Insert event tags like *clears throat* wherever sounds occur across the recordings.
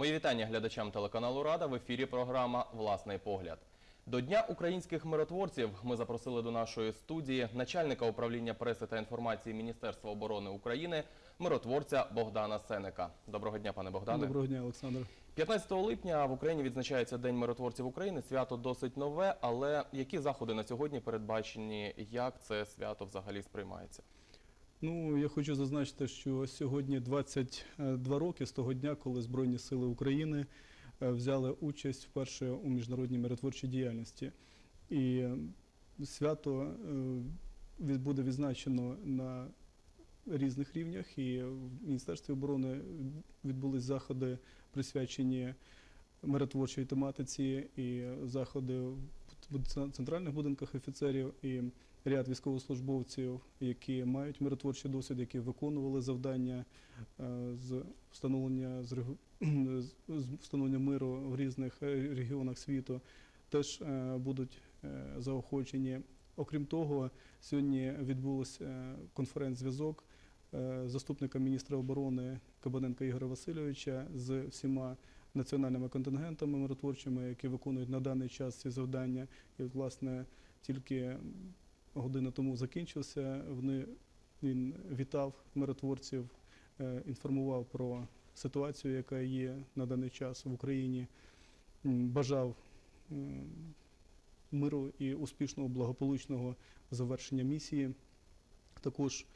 Мої вітання глядачам телеканалу Рада в ефірі програма Власний погляд. До Дня українських миротворців ми запросили до нашої студії начальника управління преси та інформації Міністерства оборони України, миротворця Богдана Сенека. Доброго дня, пане Богдане. Доброго дня, Олександр. 15 липня в Україні відзначається День миротворців України. Свято досить нове, але які заходи на сьогодні передбачені? Як це свято взагалі сприймається? Ну, я хочу зазначити, що сьогодні 22 роки з того дня, коли Збройні Сили України е, взяли участь вперше у міжнародній миротворчій діяльності. І свято е, буде відзначено на різних рівнях. І в Міністерстві оборони відбулись заходи, присвячені миротворчій тематиці, і заходи в центральних будинках офіцерів. І ряд військовослужбовців, які мають миротворчий досвід, які виконували завдання е, з встановлення з *clears throat* встановлення миру в різних е, регіонах світу, теж е, будуть заохочені. Окрім того, сьогодні відбулася конференц-зв'язок заступника міністра оборони Кабаненка Ігоря Васильовича з всіма національними контингентами миротворчими, які виконують на даний час ці завдання. І, власне, тільки година тому закінчився. Вони, він вітав миротворців, е, інформував про ситуацію, яка є на даний час в Україні, бажав м, миру і успішного благополучного завершення місії. Також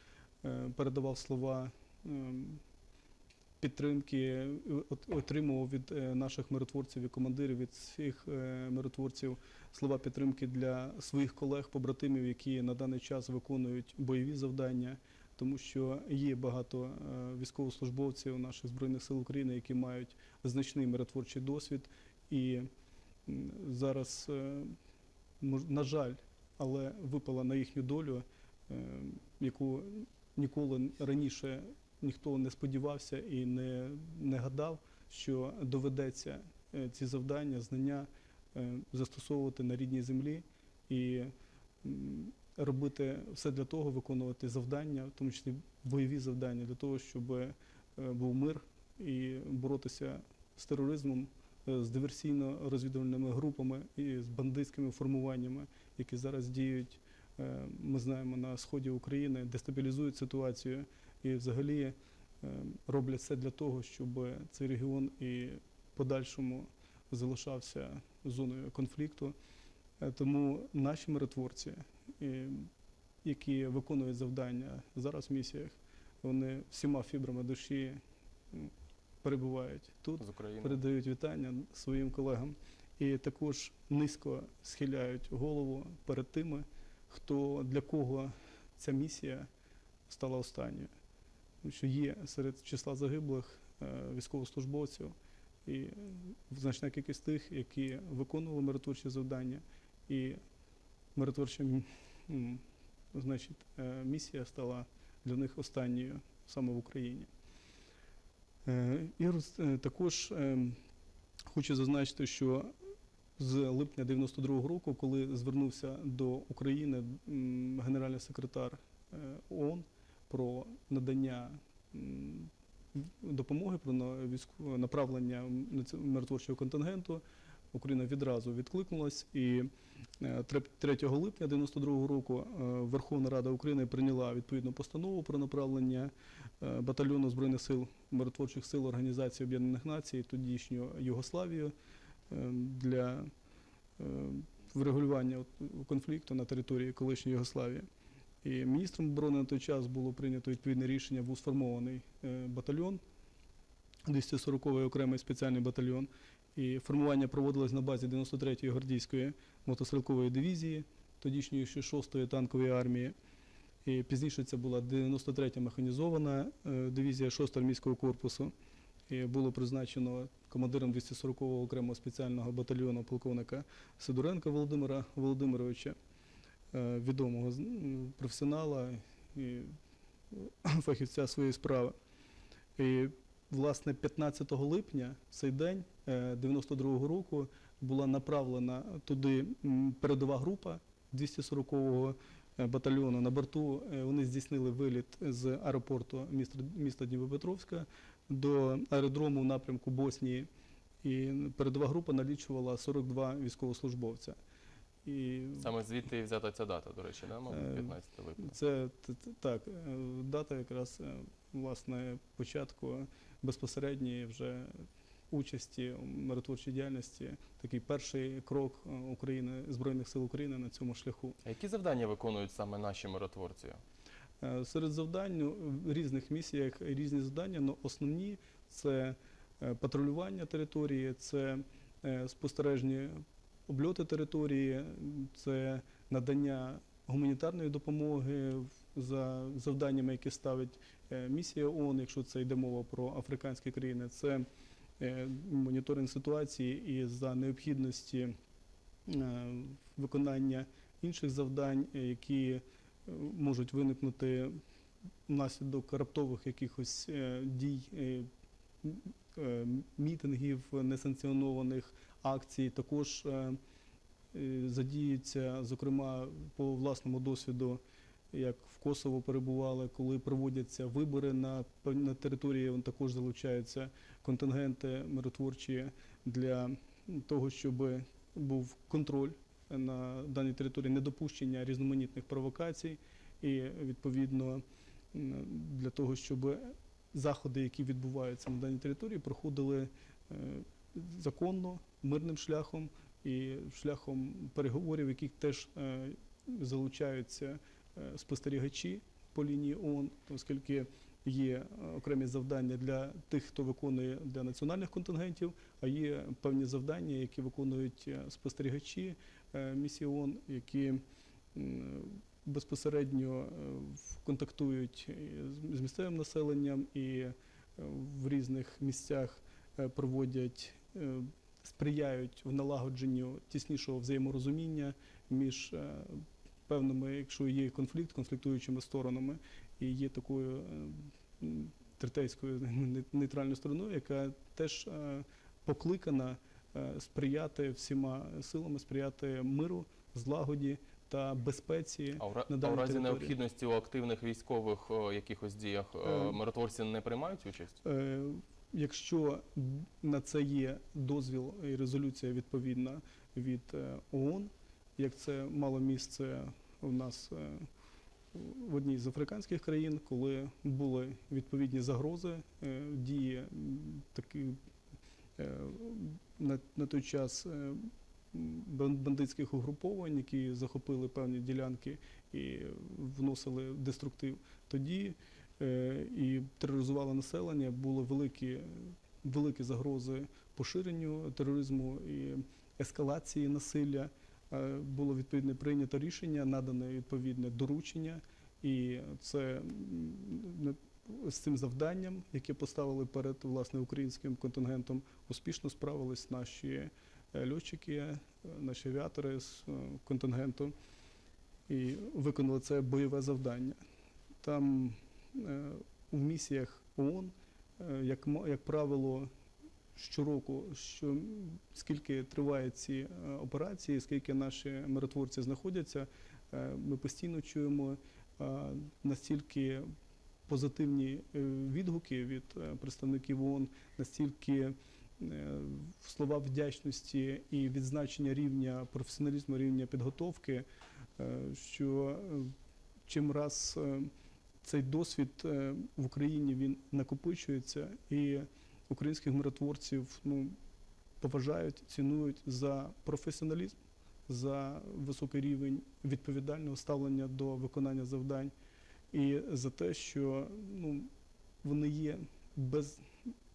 е, передавав слова ем, підтримки, е, отримував від е, наших миротворців і командирів, від всіх е, миротворців слова підтримки для своїх колег, побратимів, які на даний час виконують бойові завдання, тому що є багато військовослужбовців наших збройних сил України, які мають значний миротворчий досвід, і зараз, на жаль, але випала на їхню долю, яку ніколи раніше ніхто не сподівався і не, не гадав, що доведеться е, ці завдання, знання е, застосовувати на рідній землі і робити все для того, виконувати завдання, в тому числі бойові завдання, для того, щоб е, був мир і боротися з тероризмом, з диверсійно-розвідувальними групами і з бандитськими формуваннями, які зараз діють. Ми знаємо на сході України, дестабілізують ситуацію і взагалі е, роблять все для того, щоб цей регіон і подальшому залишався зоною конфлікту. Е, Тому наші миротворці, які виконують завдання зараз в місіях, вони всіма фібрами душі перебувають тут, передають вітання своїм колегам і також низько схиляють голову перед тими, хто для кого ця місія стала останньою. Що є серед числа загиблих е, військовослужбовців і значна кількість тих, які виконували миротворчі завдання, і миротворча значить, е, місія стала для них останньою саме в Україні. Е, І також хочу зазначити, що з липня 92-го року, коли звернувся до України генеральний секретар ООН про надання допомоги, про направлення миротворчого контингенту, Україна відразу відкликнулась і е, 3 липня 92-го року е, Верховна Рада України прийняла відповідну постанову про направлення е, батальйону збройних сил миротворчих сил Організації Об'єднаних Націй, тодішньої Югославії, е, для е, врегулювання конфлікту на території колишньої Югославії. І міністром оборони на той час було прийнято відповідне рішення, був сформований е, батальйон, 240-й окремий спеціальний батальйон. І формування проводилось на базі 93-ї гвардійської мотострілкової дивізії, тодішньої ще 6-ї танкової армії. І пізніше це була 93-я механізована е, дивізія 6-го армійського корпусу. І було призначено командиром 240-го окремого спеціального батальйону полковника Сидоренка Володимира Володимировича, відомого професіонала і е, фахівця своєї справи. І, власне, 15 липня, цей день е, 92-го року, була направлена туди передова група 240-го е, батальйону. На борту е, вони здійснили виліт з аеропорту міста Дніпропетровська до аеродрому в напрямку Боснії. І передова група налічувала 42 військовослужбовця. І Саме звідти і взята ця дата, до речі, да, мабуть, Е, 15 липня. це так, е, дата якраз е, власне початку безпосередньої вже участі у миротворчій діяльності. Такий перший крок е, України Збройних сил України на цьому шляху. А які завдання виконують саме наші миротворці? Е, Серед завдань ну, в різних місіях різні завдання, але основні це е, патрулювання території, це е, спостережні обльоти території, це надання гуманітарної допомоги за завданнями, які ставить е, місія ООН, якщо це йде мова про африканські країни, це е, моніторинг ситуації і за необхідності е, виконання інших завдань, які можуть виникнути внаслідок раптових якихось дій, мітингів, несанкціонованих акцій. Також е, е, задіються, зокрема, по власному досвіду, як в Косово перебували, коли проводяться вибори на, на території, також залучаються контингенти миротворчі для того, щоб був контроль на даній території, недопущення різноманітних провокацій і відповідно для того, щоб заходи, які відбуваються на даній території, проходили е, законно, мирним шляхом і шляхом переговорів, в яких теж е, залучаються е, спостерігачі по лінії ООН, оскільки є окремі завдання для тих, хто виконує для національних контингентів, а є певні завдання, які виконують спостерігачі місії ООН, які безпосередньо е, контактують з- з місцевим населенням і е, в різних місцях е, проводять, е, сприяють в налагодженню тіснішого взаєморозуміння між е, певними, якщо є конфлікт, конфліктуючими сторонами, і є такою е, третейською нейтральною стороною, яка теж е, покликана е, сприяти всіма силами, сприяти миру, злагоді та безпеці. А в, на а в разі території. необхідності у активних військових о, якихось діях е, Е, миротворці не приймають участь? Е, Якщо на це є дозвіл і резолюція відповідна від е, ООН, як це мало місце у нас е, в одній з африканських країн, коли були відповідні загрози, е, дії такі е, на, той час е, бандитських угруповань, які захопили певні ділянки і вносили деструктив, тоді е, і тероризували населення, були великі, великі загрози поширенню тероризму і ескалації насилля. Е, Було відповідне прийнято рішення, надане відповідне доручення, і це з цим завданням, яке поставили перед власне українським контингентом, успішно справились наші льотчики, е, наші авіатори з е, контингенту і виконали це бойове завдання. Там е, у місіях ООН, е, як, як правило, щороку, що скільки тривають ці е, операції, скільки наші миротворці знаходяться, е, ми постійно чуємо е, настільки позитивні е, відгуки від е, представників ООН, настільки е, слова вдячності і відзначення рівня професіоналізму, рівня підготовки, е, що е, чим раз е, цей досвід е, в Україні він накопичується, і українських миротворців ну, поважають, цінують за професіоналізм, за високий рівень відповідального ставлення до виконання завдань і за те, що ну, вони є без,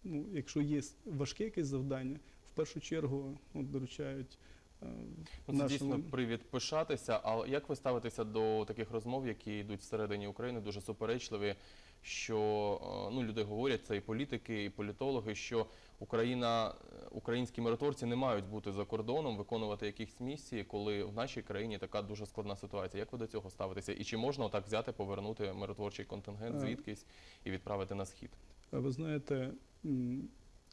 ну, якщо є важке якесь завдання, в першу чергу от, доручають. е, Ну, це нашим- дійсно привід пишатися. А як ви ставитеся до таких розмов, які йдуть всередині України, дуже суперечливі? Що е, ну люди говорять, це і політики, і політологи, що Україна, е, українські миротворці не мають бути за кордоном, виконувати якісь місії, коли в нашій країні така дуже складна ситуація. Як ви до цього ставитеся? І чи можна отак взяти, повернути миротворчий контингент звідкись і відправити на схід? Ви знаєте,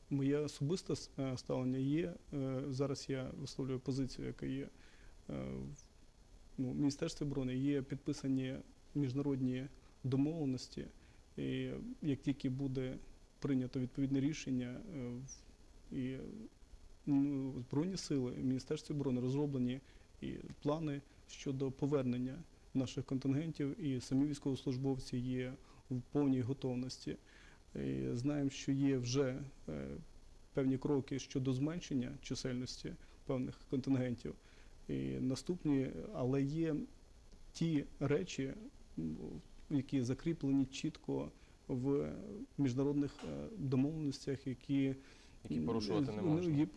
моє особисте е, ставлення є. е, Зараз я висловлюю позицію, яка є е, в ну, Міністерстві оборони, є підписані міжнародні домовленості. І як тільки буде прийнято відповідне рішення в- і ну, Збройні сили, Міністерстві оборони розроблені і плани щодо повернення наших контингентів, і самі військовослужбовці є в повній готовності. І знаємо, що є вже е, певні кроки щодо зменшення чисельності певних контингентів. І наступні, але є ті речі, які закріплені чітко в міжнародних е, домовленостях, які Які порушувати не Ну, можна.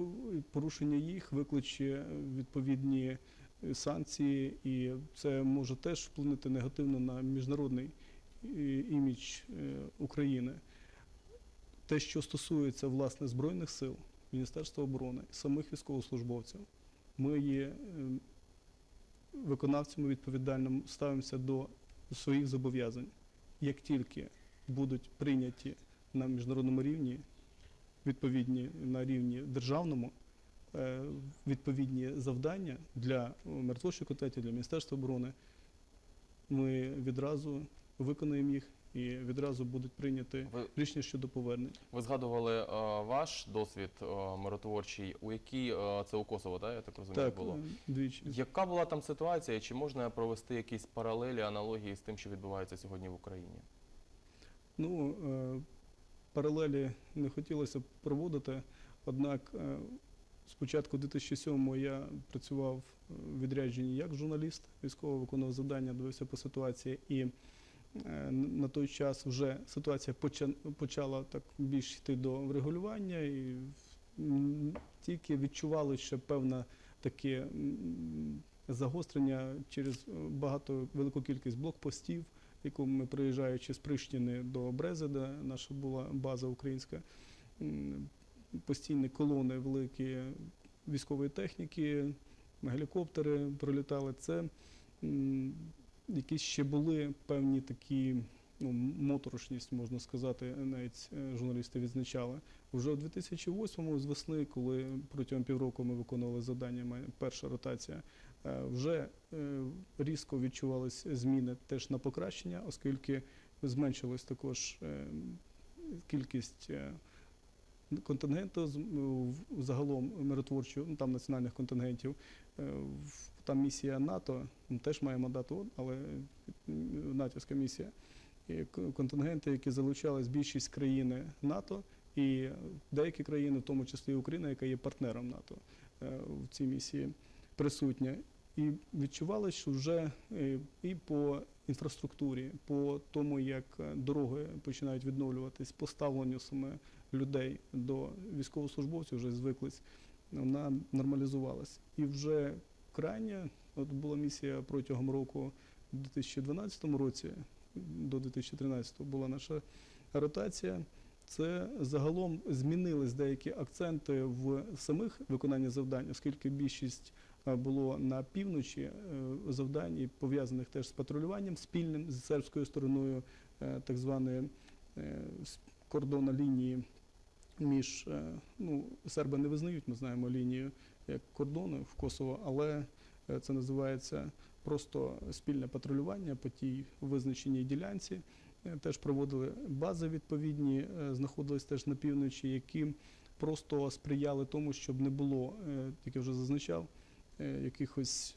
Порушення їх викличе відповідні санкції, і це може теж вплинути негативно на міжнародний е, імідж України. Те, що стосується власне збройних сил, Міністерства оборони, самих військовослужбовців, ми є е, виконавцями відповідальними, ставимося до своїх зобов'язань. Як тільки будуть прийняті на міжнародному рівні відповідні на рівні державному е, відповідні завдання для мертвочої котеті, для Міністерства оборони, ми відразу виконаємо їх і відразу будуть прийняті Ви, рішення щодо повернення. ви згадували е, ваш досвід е, миротворчий, у який е, це у Косово, так, я так розумію, Так, було. е, двічі. Яка була там ситуація? і Чи можна провести якісь паралелі, аналогії з тим, що відбувається сьогодні в Україні? Ну, е, паралелі не хотілося б проводити, однак е, спочатку 2007-го я працював в відрядженні як журналіст, військово виконував завдання, дивився по ситуації, і на той час вже ситуація почала так більш йти до врегулювання, і тільки відчували ще певне таке загострення через е, багато велику кількість блокпостів яку ми приїжджаючи з Прищини до Брези, де наша була база українська, постійні колони великі військової техніки, гелікоптери пролітали. Це якісь ще були певні такі ну, моторошність, можна сказати, навіть е, журналісти відзначали. Вже у 2008-му з весни, коли протягом півроку ми виконували завдання, перша ротація, е, вже е, різко відчувалися зміни теж на покращення, оскільки зменшилась також кількість контингенту загалом миротворчого, ну там національних контингентів. Е, Там місія НАТО теж має мандат але натівська місія. І контингенти, які залучались більшість країни НАТО і деякі країни, в тому числі Україна, яка є партнером НАТО е, в цій місії присутня. І відчували, що вже е, і по інфраструктурі, по тому, як е, дороги починають відновлюватись, по ставленню саме людей до військовослужбовців вже звиклись, вона нормалізувалась. І вже крайня, от була місія протягом року, у 2012 році до 2013 була наша ротація. Це загалом змінились деякі акценти в самих виконанні завдань, оскільки більшість було на півночі е, завдань, пов'язаних теж з патрулюванням спільним з сербською стороною, е, так званої е, кордона лінії між ну, серби не визнають, ми знаємо лінію як кордону в Косово, але е, це називається просто спільне патрулювання по тій визначеній ділянці. Е, Теж проводили бази відповідні, е, знаходились теж на півночі, які просто сприяли тому, щоб не було, як я вже зазначав, якихось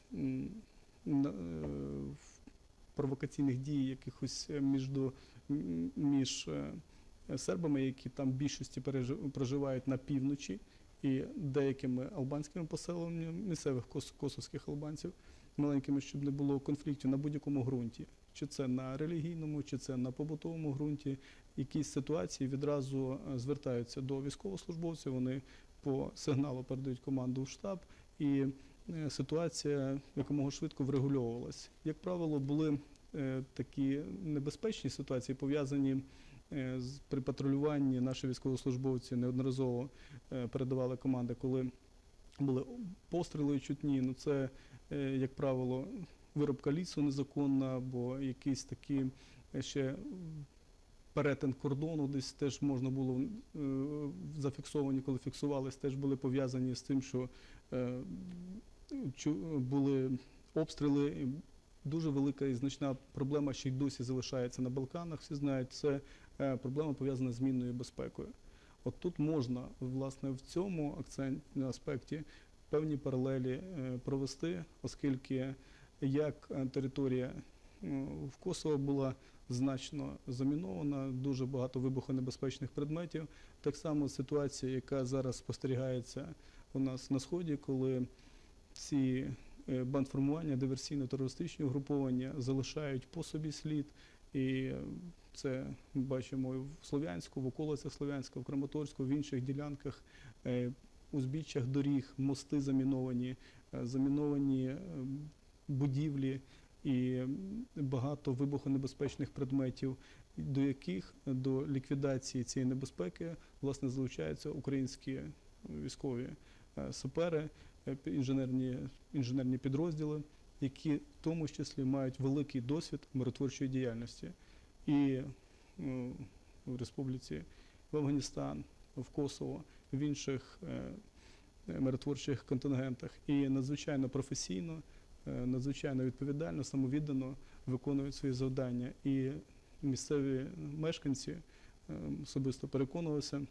провокаційних дій, якихось між, між сербами, які там більшості проживають на півночі, і деякими албанськими поселеннями місцевих кос- косовських албанців, маленькими, щоб не було конфліктів на будь-якому ґрунті. Чи це на релігійному, чи це на побутовому ґрунті, якісь ситуації відразу е, звертаються до військовослужбовців. Вони по сигналу передають команду в штаб, і е, ситуація якомога швидко врегульовувалась. Як правило, були е, такі небезпечні ситуації, пов'язані при патрулюванні. Наші військовослужбовці неодноразово е, передавали команди, коли були постріли чутні. Ну це, е, як правило, виробка лісу незаконна, або якісь такі е, ще перетин кордону десь теж можна було е, зафіксовані, коли фіксувались, теж були пов'язані з тим, що е, чу- були обстріли. Дуже велика і значна проблема ще й досі залишається на Балканах. Всі знають, це е, проблема пов'язана з мінною безпекою. От тут можна власне в цьому акцентному аспекті певні паралелі е, провести, оскільки як е, територія е, в Косово була значно замінована, дуже багато вибухонебезпечних предметів. Так само ситуація, яка зараз спостерігається у нас на сході, коли ці е, бандформування, диверсійно-терористичні угруповання залишають по собі слід. І е, це бачимо і в Слов'янську, в околицях Слов'янська, в Краматорську, в інших ділянках, е, узбіччях доріг, мости заміновані, е, заміновані е, будівлі і багато вибухонебезпечних предметів, до яких до ліквідації цієї небезпеки власне залучаються українські військові сапери, інженерні, інженерні підрозділи, які в тому числі мають великий досвід миротворчої діяльності. І в Республіці в Афганістан, в Косово, в інших е, миротворчих контингентах. І надзвичайно професійно, е, надзвичайно відповідально, самовіддано виконують свої завдання. І місцеві мешканці е, особисто переконувалися,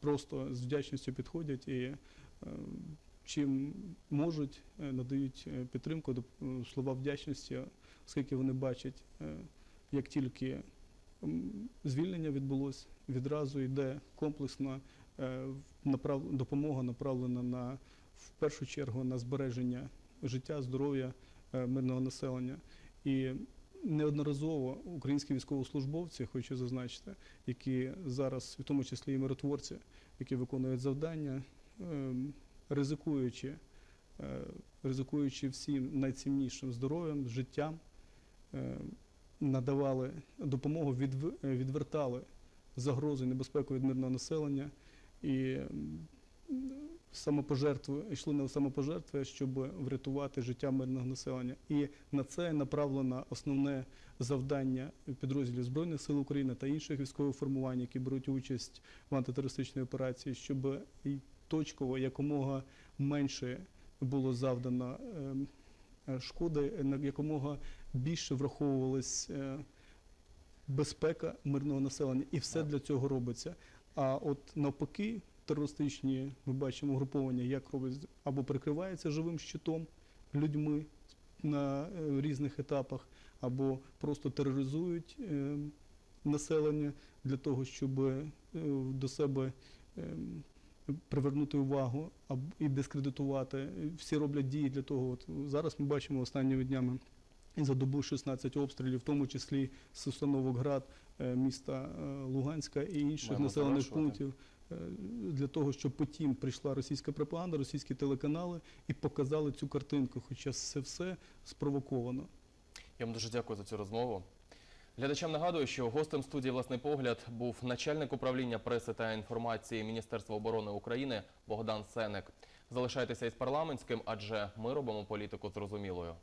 просто з вдячністю підходять і чим можуть, надають підтримку, слова вдячності, оскільки вони бачать, як тільки звільнення відбулось, відразу йде комплексна е, допомога направлена на в першу чергу на збереження життя, здоров'я е, мирного населення. І неодноразово українські військовослужбовці, хочу зазначити, які зараз, в тому числі і миротворці, які виконують завдання, ем, ризикуючи, е, ризикуючи всім найціннішим здоров'ям, життям, е, надавали допомогу, відв- відвертали загрози, небезпеку від мирного населення і м, самопожертви, йшли на самопожертви, щоб врятувати життя мирного населення. І на це направлено основне завдання підрозділів Збройних сил України та інших військових формувань, які беруть участь в антитерористичній операції, щоб точково якомога менше було завдано ем, шкоди, е, на якомога більше враховувалась е, безпека мирного населення, і все для цього робиться. А от навпаки, терористичні ми бачимо угруповання, як роблять або прикриваються живим щитом людьми на е, різних етапах, або просто тероризують населення для того, щоб до себе е, привернути увагу і дискредитувати. Всі роблять дії для того. От зараз ми бачимо останніми днями за добу 16 обстрілів, в тому числі з установок ГРАД е, міста е, Луганська і інших Маємо населених пунктів. е, Для того, щоб потім прийшла російська пропаганда, російські телеканали і показали цю картинку, хоча це все спровоковано. Я вам дуже дякую за цю розмову. Глядачам нагадую, що гостем студії Власний погляд був начальник управління преси та інформації Міністерства оборони України Богдан Сенек. Залишайтеся із парламентським, адже ми робимо політику зрозумілою.